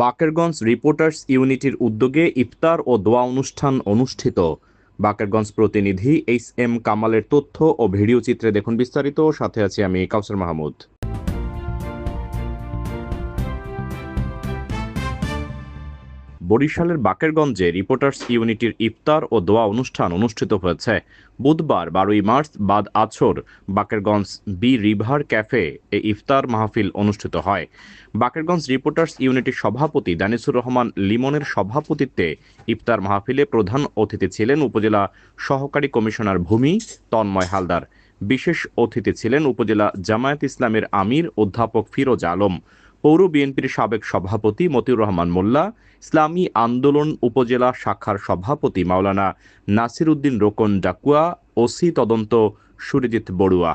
Bakerganj reporters ইউনিটির উদ্যোগে ইফতার ও দোয়া অনুষ্ঠান অনুষ্ঠিত। বাকেরগঞ্জ প্রতিনিধি এইচ এম কামালের তথ্য ও ভিডিও চিত্রে দেখুন বিস্তারিত। সাথে আছি আমি কাউসার মাহমুদ। বরিশালের বাকেরগঞ্জে রিপোর্টার্স ইউনিটির ইফতার ও দোয়া অনুষ্ঠান অনুষ্ঠিত হয়েছে। বুধবার, বারোই মার্চ, বাদ আছর, বাকেরগঞ্জ বি রিভার ক্যাফে এ ইফতার মাহফিল অনুষ্ঠিত হয়। বাকেরগঞ্জ রিপোর্টার্স ইউনিটির সভাপতি দানিসুর রহমান লিমনের সভাপতিত্বে ইফতার মাহফিলে প্রধান অতিথি ছিলেন উপজেলা সহকারী কমিশনার ভূমি তন্ময় হালদার। বিশেষ অতিথি ছিলেন উপজেলা জামায়াত ইসলামের আমির অধ্যাপক ফিরোজ আলম। পৌর বিএনপির সাবেক সভাপতি মতিউর রহমান মোল্লা, ইসলামী আন্দোলন উপজেলা শাখার সভাপতি মাওলানা নাসির উদ্দিন রোকন ডাকুয়া, ওসি তদন্ত সুরজিৎ বড়ুয়া।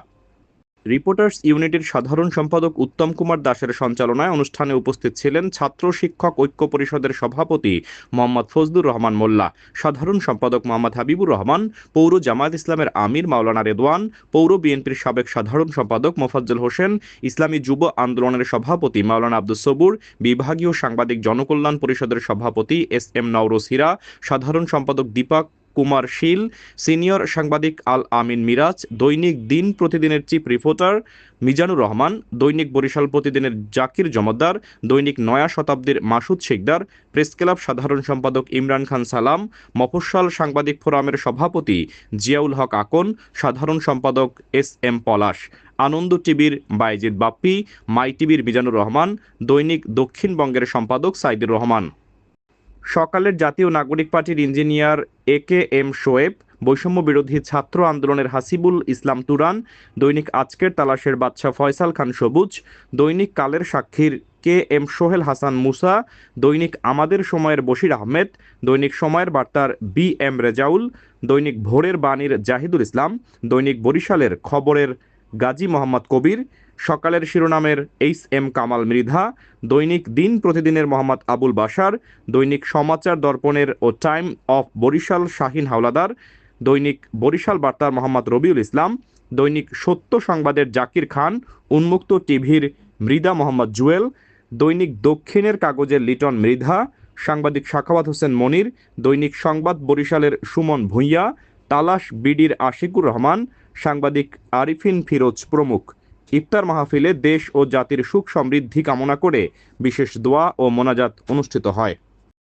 রিপোর্টার্স ইউনিটির সাধারণ সম্পাদক উত্তম কুমার দাসের সঞ্চালনায় অনুষ্ঠানে উপস্থিত ছিলেন ছাত্র শিক্ষক ঐক্য পরিষদের সভাপতি মোহাম্মদ ফজলুর রহমান মোল্লা, সাধারণ সম্পাদক মোহাম্মদ হাবিবুর রহমান, পৌর জামায়াত ইসলামের আমির মাওলানা রেদওয়ান, পৌর বিএনপির সাবেক সাধারণ সম্পাদক মোফাজ্জল হোসেন, ইসলামী যুব আন্দোলনের সভাপতি মাওলানা আব্দুল সবুর, বিভাগীয় সাংবাদিক জনকল্যাণ পরিষদের সভাপতি এস এম নওরোজ হীরা, সাধারণ সম্পাদক দীপক কুমার শীল, সিনিয়র সাংবাদিক আল আমিন মিরাজ, দৈনিক দিন প্রতিদিনের চিফ রিপোর্টার মিজানুর রহমান, দৈনিক বরিশাল প্রতিদিনের জাকির জমদ্দার দৈনিক নয়া শতাব্দীর মাসুদ শিকদার, প্রেস ক্লাব সাধারণ সম্পাদক ইমরান খান সালাম, মফস্বল সাংবাদিক ফোরামের সভাপতি জিয়াউল হক আকন, সাধারণ সম্পাদক এস এম পলাশ, আনন্দ টিভির বাইজিদ বাপ্পি, মাই টিভির মিজানুর রহমান, দৈনিক দক্ষিণবঙ্গের সম্পাদক সাইদুর রহমান। সকালের জাতীয় নাগরিক পার্টির engineer A K M Shoaib, বৈষম্য বিরোধী ছাত্র আন্দোলনের হাসিবুল ইসলাম তুরান, দৈনিক আজকের তালাশের বাদশাহ ফয়সাল খান সবুজ, দৈনিক কালের সাক্ষীর কে এম সোহেল হাসান মুসা, দৈনিক আমাদের সময়ের বশির আহমেদ, দৈনিক সময়ের বার্তার বি এম রেজাউল, দৈনিক ভোরের বাণীর জাহিদুল ইসলাম, দৈনিক বরিশালের খবরের গাজী মোহাম্মদ কবির, সকালের শিরোনামের এইচ এম কামাল মৃধা, দৈনিক দিন প্রতিদিনের মোহাম্মদ আবুল বাশার, দৈনিক সমাচার দর্পণের ও টাইম অফ বরিশাল শাহিন হাওলাদার, দৈনিক বরিশাল বার্তার মোহাম্মদ রবিউল ইসলাম, দৈনিক সত্য সংবাদের জাকির খান, উন্মুক্ত টিভির মৃদা মোহাম্মদ জুয়েল, দৈনিক দক্ষিণের কাগজের লিটন মৃধা, সাংবাদিক শাখাওয়াত হোসেন মনির, দৈনিক সংবাদ বরিশালের সুমন ভূঁইয়া তালাশ বিডির আশিকুর রহমান, সাংবাদিক আরিফিন ফিরোজ প্রমুখ। ইফতার মাহফিলে দেশ ও জাতির সুখ সমৃদ্ধি কামনা করে বিশেষ দোয়া ও মোনাজাত অনুষ্ঠিত হয়।